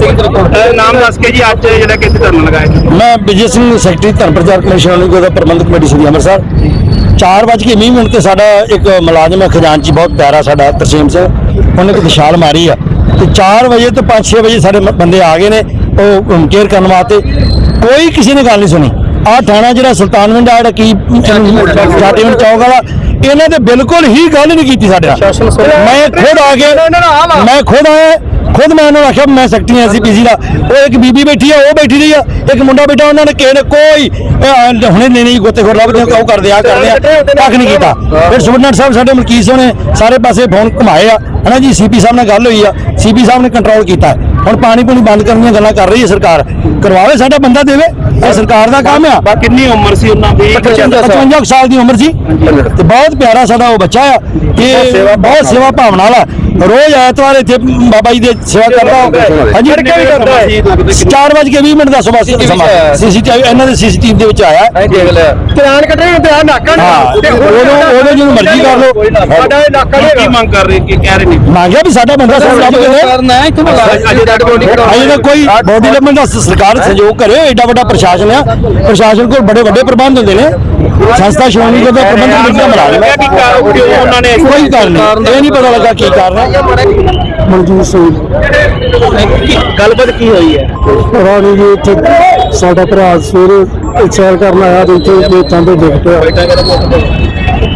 ਸਿੰਘ ਅਹ ਨਾਮ ਦੱਸ ਕੇ ਜੀ ਅੱਜ ਜਿਹੜਾ ਕਿ ਇੱਥੇ ਧਰਨਾ ਲਗਾਇਆ ਜੀ ਮੈਂ ਵਿਜੇ ਸਿੰਘ ਸੈਕਟਰੀ ਧਰਮ ਪ੍ਰਚਾਰ ਕਮਿਸ਼ਨ ਵਾਲੀ ਦਾ ਪ੍ਰਬੰਧਕ ਕਮੇਟੀ ਸ੍ਰੀ। ਅੰਮ੍ਰਿਤਸਰ 4:20 ਮਿੰਟ ਤੇ ਸਾਡਾ ਇੱਕ ਮੁਲਾਜ਼ਮ ਹੈ ਖਜ਼ਾਨਚੀ ਬਹੁਤ ਪਿਆਰਾ ਸਾਡਾ ਤਰਸੀਮ ਸਿੰਘ ਉਹਨੇ ਇੱਕ ਵਿਸ਼ਾਲ ਮਾਰੀ ਆ। ਤੇ 4 ਵਜੇ ਤੋਂ 5-6 ਵਜੇ ਸਾਡੇ ਬੰਦੇ ਆ ਗਏ ਨੇ ਉਹ ਕੇਅਰ ਕਰਨ ਵਾਸਤੇ। ਕੋਈ ਕਿਸੇ ਨੇ ਗੱਲ ਨਹੀਂ ਸੁਣੀ। ਆਹ ਥਾਣਾ ਜਿਹੜਾ ਸੁਲਤਾਨਵਿੰਡ ਆ ਜਿਹੜਾ ਕੀ ਜਾਟੀਵਿੰਡ ਚੌਕ ਵਾਲਾ ਇਹਨਾਂ ਤੇ ਬਿਲਕੁਲ ਹੀ ਗੱਲ ਨਹੀਂ ਕੀਤੀ ਸਾਡੇ ਨਾਲ। ਮੈਂ ਖੁਦ ਆ ਕੇ ਮੈਂ ਖੁਦ ਆਇਆ ਖੁਦ ਮੈਂ ਉਹਨਾਂ ਨੂੰ ਆਖਿਆ ਮੈਂ ਸੈਕਟਰੀ ਐਸਪੀਸੀ ਦਾ। ਉਹ ਇੱਕ ਬੀਬੀ ਬੈਠੀ ਆ ਉਹ ਬੈਠੀ ਰਹੀ ਆ। ਇੱਕ ਮੁੰਡਾ ਬੈਠਾ ਉਹਨਾਂ ਨੇ ਕਿਸੇ ਨੇ ਕੋਈ ਹੁਣੇ ਨਹੀਂ ਨਹੀਂ ਗੋਤੇ ਖੋਰ ਲੱਭਦੇ ਆ, ਉਹ ਕਰਦੇ ਆ ਕਰਦੇ ਆ। ਕੱਖ ਨਹੀਂ ਕੀਤਾ। ਫਿਰ ਸੁਬਨਟ ਸਾਹਿਬ ਸਾਡੇ ਮਲਕੀਤ ਸਿੰਘ ਨੇ ਸਾਰੇ ਪਾਸੇ ਫੋਨ ਘੁਮਾਏ ਆ। ਹਨਾ ਜੀ ਸੀਪੀ ਸਾਹਿਬ ਨਾਲ ਗੱਲ ਹੋਈ ਆ। ਸੀਪੀ ਸਾਹਿਬ ਨੇ ਕੰਟਰੋਲ ਕੀਤਾ। ਹੁਣ ਪਾਣੀ ਪੂਣੀ ਬੰਦ ਕਰਨ ਦੀਆਂ ਗੱਲਾਂ ਕਰ ਰਹੀ ਹੈ ਸਰਕਾਰ। ਕਰਵਾਵੇ ਸਾਡਾ ਬੰਦਾ ਦੇਵੇ ਇਹ ਸਰਕਾਰ ਦਾ ਕੰਮ ਆ। ਕਿੰਨੀ ਉਮਰ ਸੀ ਉਹਨਾਂ ਦੀ? 55 ਕੁ ਸਾਲ ਦੀ ਉਮਰ ਸੀ। ਤੇ ਬਹੁਤ ਪਿਆਰਾ ਸਾਡਾ ਉਹ ਬੱਚਾ ਆ। ਇਹ ਬਹੁਤ ਸੇਵਾ ਭਾਵਨਾ ਵਾਲਾ ਰੋਜ਼ ਐਤਵਾਰ ਇੱਥੇ ਬਾਬਾ ਜੀ ਦੇ ਸੇਵਾ ਕਰਦਾ। ਹਾਂਜੀ। ਕਿਹੜੇ ਕਰਦਾ ਸੀ? 4:20 ਮਿੰਟ ਦਾ ਸਮਾਂ। ਸਮਾਂ ਸੀਸੀਟੀਵੀ ਇਹਨਾਂ ਦੇ ਸੀਸੀਟੀਵੀ ਦੇ ਵਿੱਚ ਆਇਆ। ਅਸੀਂ ਦੇਖ ਲਿਆ। ਧਿਆਨ ਕੱਢੇ ਤੇ ਆ ਨਾਕਾ ਜਿਹਨੂੰ ਮਰਜ਼ੀ ਕਰ ਲਓ। ਸਾਡਾ ਨਾਕਾ ਨਹੀਂ ਕੀ ਮੰਗ ਕਰ ਰਹੇ ਕੀ ਕਹਿ ਰਹੇ ਨੇ। ਮੰਗਿਆ ਵੀ ਸਾਡਾ ਬੰਦਾ ਸਭ ਲੱਭ ਕੇ ਦੇ ਕਰਨਾ ਹੈ ਇੱਥੇ ਬੁਲਾ ਅਜੇ ਡੈਡ ਬੋਡੀ ਅਜੇ ਤਾਂ ਕੋਈ ਬੋਡੀ ਲੱਭਣ ਦਾ ਸਰਕਾਰ ਸਹਿਯੋਗ ਕਰੇ ਐਡਾ ਵੱਡਾ ਪ੍ਰਸ਼ਾਸਨ ਆ। ਪ੍ਰਸ਼ਾਸਨ ਕੋਲ ਬੜੇ ਵੱਡੇ ਪ੍ਰਬੰਧ ਹੁੰਦੇ ਨੇ। ਸੰਸਥਾ ਸ਼੍ਰੋਮਣੀ ਗੁਰਦੁਆਰਾ ਪ੍ਰਬੰਧਕ ਕਮੇਟੀ ਦਾ ਮੁਲਾਜ਼ਮ ਹੈ। ਕਿ ਕਿਉਂ ਉਹਨਾਂ ਨੇ ਕੋਈ ਕਾਰਨ ਨਹੀਂ। ਇਹ ਨਹੀਂ ਪਤਾ ਲੱਗਾ ਕੀ ਕਾਰਨ ਹੈ ਮਨਜੂਰ ਸਿੰਘ। ਗੱਲਬਾਤ ਕੀ ਹੋਈ ਹੈ? ਰਾਣੀ ਜੀ ਇੱਥੇ ਸਾਡਾ ਭਰਾ ਸਵੇਰੇ ਸੈਰ ਕਰਨ ਆਇਆ ਤੇ ਇੱਥੇ ਖੇਤਾਂ ਦੇ ਡਿੱਗ ਪਿਆ।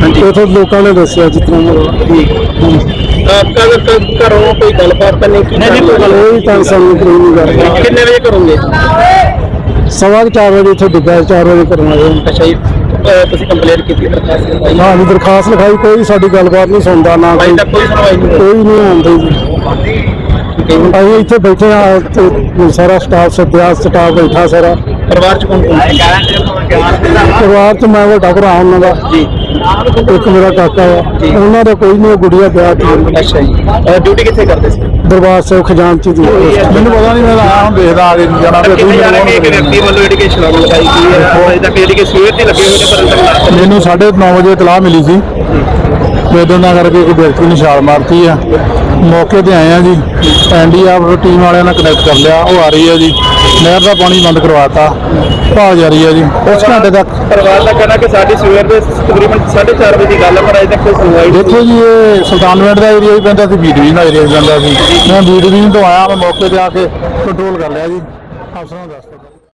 ਇੱਥੇ ਲੋਕਾਂ ਨੇ ਦੱਸਿਆ ਜਿਤਨਾ ਕਦ ਘਰੋਂ ਕੋਈ ਗੱਲਬਾਤ ਤਾਂ ਨਹੀਂ ਕੀਤੀ ਕੋਈ ਤਾਂ ਸਾਨੂੰ ਕੋਈ ਨਹੀਂ ਕਰਦਾ। ਕਿੰਨੇ ਵਜੇ ਕਰੋਗੇ? ਸਵਾ 4 ਵਜੇ ਇੱਥੇ ਡਿੱਗਾ 4 ਵਜੇ ਕਰਵਾਇਆ ਅੱਛਾ ਜੀ। ਅਹ ਤੁਸੀਂ ਕੰਪਲੇਂਟ ਕੀਤੀ ਦਰਖਾਸਤ ਲਗਾਈ ਹਾਂ ਜੀ ਦਰਖਾਸਤ ਲਿਖਾਈ ਕੋਈ ਸਾਡੀ ਗੱਲਬਾਤ ਨਹੀਂ ਸੁਣਦਾ ਨਾ ਅਜੇ ਕੋਈ ਤੱਕ ਕੋਈ ਸੁਣਵਾਈ ਨਹੀਂ ਹੋਈ। ਕੋਈ ਨਹੀਂ ਆਉਂਦਾ ਜੀ। ਅਸੀਂ ਇੱਥੇ ਬੈਠੇ ਆ ਤੇ ਸਾਰਾ ਸਟਾਫ ਸੱਦਿਆ ਸਟਾਫ ਬੈਠਾ ਸਾਰਾ। ਪਰਿਵਾਰ ਚ ਕੌਣ ਕੌਣ ਹੈ ਪਰਿਵਾਰ ਚ ਮੈਂ ਵੱਡਾ ਭਰਾ ਉਹਨਾਂ ਦਾ। ਜੀ। ਇੱਕ ਮੇਰਾ ਕਾਕਾ ਆ। ਉਹਨਾਂ ਦਾ ਕੋਈ ਨਹੀਂ ਗੁੜੀਆ ਪਿਆ ਤੇ ਅੱਛਾ ਜੀ। ਡਿਊਟੀ ਕਿੱਥੇ ਕਰਦੇ ਸੀ? ਦਰਬਾਰ ਸਾਹਿਬ ਖਜ਼ਾਨਚੀ ਦੀ ਮੈਨੂੰ ਪਤਾ ਨਹੀਂ ਮੈਂ ਆਇਆ ਹੁਣ ਦੇਖਦਾ ਆ ਕੇ ਜਾਣਾ ਤੇ ਕਿੰਨੇ ਜਾਣੇ ਕਿ ਇੱਕ ਵਿਅਕਤੀ ਵੱਲੋਂ ਜਿਹੜੀ ਕਿ ਲਗਾਈ ਗਈ ਹੈ? ਅਜੇ ਤੱਕ ਜਿਹੜੀ ਕਿ ਸਵੇਰ ਦੇ ਲੱਗੇ ਹੋਏ ਨੇ ਪਰ ਮੈਨੂੰ 9:30 ਵਜੇ ਇਤਲਾਹ ਮਿਲੀ ਸੀ। ਜਦੋਂ ਨਾ ਕਰਕੇ ਇੱਕ ਵਿਅਕਤੀ ਨੇ ਛਾਲ ਮਾਰਤੀ ਆ। ਮੌਕੇ ਤੇ ਆਏ ਆ ਜੀ। ਐਨਡੀਆਰ ਟੀਮ ਵਾਲਿਆਂ ਨਾਲ ਕਨੈਕਟ ਕਰ ਲਿਆ। ਉਹ ਆ ਰਹੀ ਹੈ ਜੀ। ਨਹਿਰ ਦਾ ਪਾਣੀ ਬੰਦ ਕਰਵਾਤਾ। ਭਾਲ ਜਾਰੀ ਹੈ ਜੀ। ਉਸ ਘੰਟੇ ਤੱਕ ਪਰਿਵਾਰ ਦਾ ਕਹਿਣਾ ਕਿ ਸਾਡੀ ਸਵੇਰ ਦੇ ਤਕਰੀਬਨ 4:30 ਵਜੇ ਦੀ ਗੱਲ ਹੈ ਪਰ ਅਜੇ ਤੱਕ ਕੋਈ ਸੁਣਵਾਈ ਨਹੀਂ ਦੇਖੋ ਜੀ ਇਹ ਸੁਲਤਾਨਵਿੰਡ ਦਾ ਏਰੀਆ ਹੀ ਪੈਂਦਾ ਸੀ ਬੀਡਵੀਨ ਦਾ ਏਰੀਆ ਪੈਂਦਾ ਸੀ। ਮੈਂ ਬੀਡਵੀਨ ਤੋਂ ਆਇਆ ਮੈਂ ਮੌਕੇ ਤੇ ਆ ਕੇ ਕੰਟਰੋਲ ਕਰ ਲਿਆ ਜੀ। ਅਫਸਰਾਂ ਨੂੰ